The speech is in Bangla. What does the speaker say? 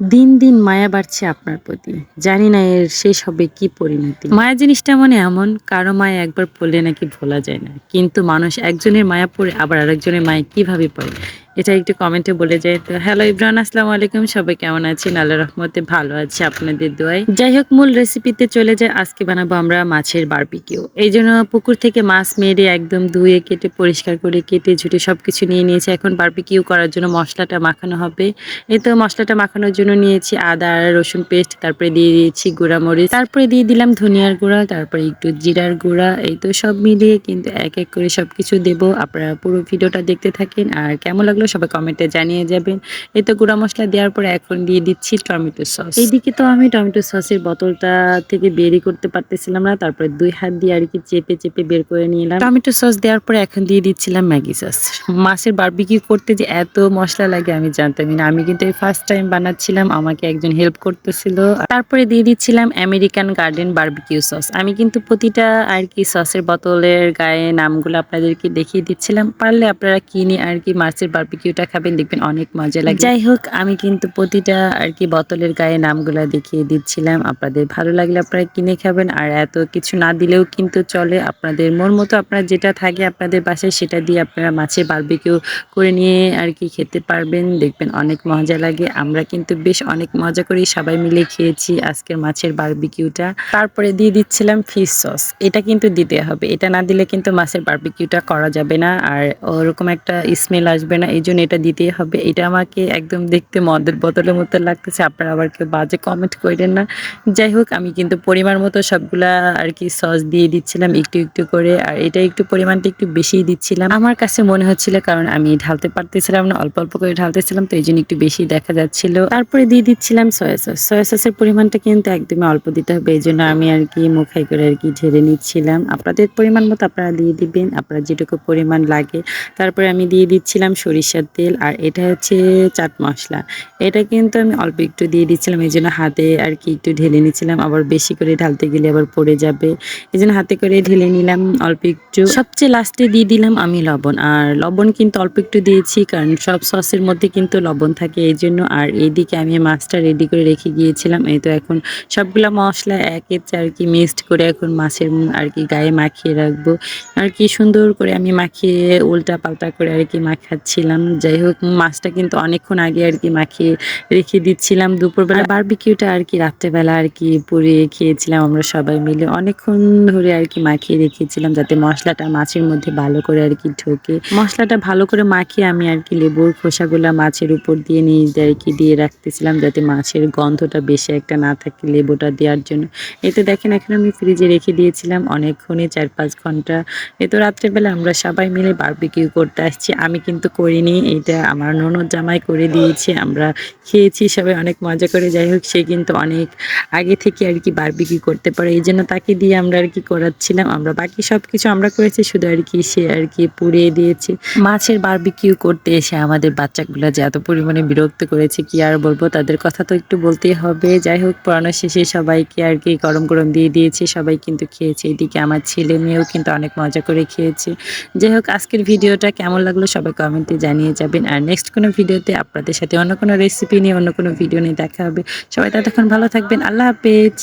দিন দিন মায়া বাড়ছে আপনার প্রতি। জানি না এর শেষ হবে কি পরিণতি। মায়া জিনিসটা মানে এমন, কারও মায়া একবার পড়লে নাকি ভোলা যায় না। কিন্তু মানুষ একজনের মায়া পড়ে আবার আরেকজনের মায়া কীভাবে পড়ে এটা একটু কমেন্টে বলে যায় তো। হ্যালো ইব্রান আসসালামু আলাইকুম। সবাই কেমন আছেন? আল্লাহ রহমতে ভালো আছে, আপনাদের দোয়াই যাই হোক মূল রেসিপিতে চলে যায় আজকে বানাবো আমরা মাছের বারবিকিউ এই জন্য পুকুর থেকে মাছ মেরে একদম ধুয়ে, কেটে, পরিষ্কার করে কেটে, ঝুটে সবকিছু নিয়ে নিয়েছি। এখন বারবিকিউ করার জন্য মশলাটা মাখানো হবে। এই তো মশলাটা মাখানোর জন্য নিয়েছি আদা আর রসুন পেস্ট তারপরে দিয়ে দিয়েছি গুঁড়া মরিচ তারপরে দিয়ে দিলাম ধনিয়ার গুঁড়া, তারপরে একটু জিরার গুঁড়া। এই তো সব মিলিয়ে কিন্তু এক এক করে সবকিছু দেবো। আপনারা পুরো ভিডিওটা দেখতে থাকেন। আর কেমন লাগল সবাই কমেন্টে জানিয়ে যাবেন। এই তো গুঁড়া মশলা দেওয়ার পরে এখন দিয়ে দিচ্ছি টমেটো সস এইদিকে তো আমি টমেটো সসের বোতলটা থেকে বেরই করতে পারতেছিলাম না তারপরে দুই হাত দিয়ে আর কি চেপে চেপে বের করে নিলাম। টমেটো সস দেওয়ার পরে এখন দিয়ে দিচ্ছিলাম ম্যাগি সস মাছের বারবিকিউ করতে যে এত মশলা লাগে আমি জানতামই না। আমি কিন্তু এই ফার্স্ট টাইম বানাচ্ছিলাম আমাকে একজন হেল্প করতেছিল। তারপরে দিয়ে দিচ্ছিলাম আমেরিকান গার্ডেন বারবিকিউ সস আমি কিন্তু প্রতিটা আর কি সসের বোতলের গায়ে নামগুলো আপনাদেরকে দেখিয়ে দিচ্ছিলাম। পারলে আপনারা কিনে আর কি মাছের বারবিকিউটা খাবেন, দেখবেন অনেক মজা লাগে। যাই হোক, আমি কিন্তু প্রতিটা আর কি বোতলের গায়ে নামগুলো দেখিয়ে দিচ্ছিলাম। আপনাদের ভালো লাগলে আপনারা কিনে খাবেন, আর এত কিছু না দিলেও কিন্তু চলে। আপনাদের মন মতো আপনার যেটা থাকে আপনাদের বাসায়, সেটা দিয়ে আপনারা মাছের বারবিকিউ করে নিয়ে আর কি খেতে পারবেন। দেখবেন অনেক মজা লাগে। আমরা কিন্তু বেশ অনেক মজা করে সবাই মিলে খেয়েছি আজকের মাছের বারবিকিউটা তারপরে দিয়ে দিচ্ছিলাম ফিশ সস এটা কিন্তু দিতে হবে। এটা না দিলে কিন্তু মাছের বারবিকিউটা করা যাবে না, আর ওরকম একটা স্মেল আসবে না। এই জন্য এটা দিতেই হবে। এটা আমাকে একদম দেখতে মদের বোতলের মতো লাগতেছে। আপনারা আবার কেউ বাজে কমেন্ট করেন না। যাই হোক, আমি কিন্তু পরিমাণ মতো সবগুলা আর কি সস দিয়ে দিচ্ছিলাম একটু একটু করে। আর এটা একটু পরিমাণটা একটু বেশিই দিচ্ছিলাম। আমার কাছে মনে হচ্ছিল, কারণ আমি ঢালতে পারতেছিলাম না, অল্প অল্প করে ঢালতেছিলাম, তো এই জন্য একটু বেশি দেখা যাচ্ছিল। তারপরে দিয়ে দিচ্ছিলাম সয়া সস সয়া সসের পরিমাণটা কিন্তু একদমই অল্প দিতে হবে এই জন্য আমি আর কি মুখাই করে আর কি ঢেলে নিচ্ছিলাম। আপনাদের পরিমাণ মতো আপনারা দিয়ে দিবেন, আপনার যেটুকু পরিমাণ লাগে। তারপরে আমি দিয়ে দিচ্ছিলাম সরিষার তেল আর এটা হচ্ছে চাট মশলা। এটা কিন্তু আমি অল্প একটু দিয়ে দিচ্ছিলাম, এই জন্য হাতে আর কি একটু ঢেলে নিচ্ছিলাম। আবার বেশি করে ঢালতে গেলে আবার পড়ে যাবে। এই জন্য হাতে করে ঢেলে নিলাম অল্প একটু। সবচেয়ে লাস্টে দিয়ে দিলাম আমি লবণ। আর লবণ কিন্তু অল্প একটু দিয়েছি, কারণ সব সসের মধ্যে কিন্তু লবণ থাকে এই জন্য। আর এইদিকে আমি মাছটা রেডি করে রেখে গিয়েছিলাম। এই তো এখন সবগুলো মশলা একের আর কি মিক্সড করে এখন মাছের আর কি গায়ে মাখিয়ে রাখব। আর কি সুন্দর করে আমি মাখিয়ে উল্টা পাল্টা করে আর কি মাখাচ্ছিলাম। যাই হোক, মাছটা কিন্তু অনেকক্ষণ আগে আর কি মাখিয়ে রেখে দিচ্ছিলাম দুপুরবেলা। বারবিকিউটা আর কি রাত্রেবেলা আর কি পুড়িয়ে খেয়েছিলাম আমরা সবাই মিলে। অনেকক্ষণ ধরে আর কি মাখিয়ে রেখেছিলাম যাতে মশলাটা মাছের মধ্যে ভালো করে আর কি ঢোকে। মশলাটা ভালো করে মাখিয়ে আমি আর কি লেবুর খোসাগুলা মাছের উপর দিয়ে নিয়ে আর কি দিয়ে রাখতেছিলাম যাতে মাছের গন্ধটা বেশি একটা না থাকে লেবুটা দেওয়ার জন্য। এতে দেখেন, এখন আমি ফ্রিজে রেখে দিয়েছিলাম অনেকক্ষণই চার পাঁচ ঘণ্টা। এ তো রাত্রেবেলা আমরা সবাই মিলে বারবিকিউ করতে আসছি। আমি কিন্তু করিনি। এটা আমার ননদ জামাই করে দিয়েছে, আমরা খেয়েছি, সবাই অনেক মজা করে, যাই হোক, সে কিন্তু অনেক আগে থেকে আর কি বারবিকিউ করতে পারে, এই জন্য তাকে দিয়ে আমরা আর কি করাচ্ছিলাম, আমরা বাকি সব কিছু আমরা করেছি, শুধু আর কি সে আর কি পুড়িয়ে দিয়েছে। মাছের বারবিকিউ করতে এসে আমাদের বাচ্চাগুলো যে এত পরিমাণে বিরক্ত করেছে, কি আর বলব, তাদের কথা তো একটু বলতেই হবে, যাই হোক, পড়ানো শেষে সবাইকে আর কি গরম গরম দিয়ে দিয়েছে, সবাই কিন্তু খেয়েছে, এদিকে আমার ছেলে মেয়েও কিন্তু অনেক মজা করে খেয়েছে। যাই হোক, আজকের ভিডিওটা কেমন লাগল সবাই কমেন্টে জানিয়ে যাবেন। আর নেক্সট কোনো ভিডিওতে আপনাদের সাথে অন্য কোনো রেসিপি নিয়ে, অন্য কোনো ভিডিও নিয়ে দেখা হবে। সবাই ততক্ষণ ভালো থাকবেন। আল্লাহ হাফেজ।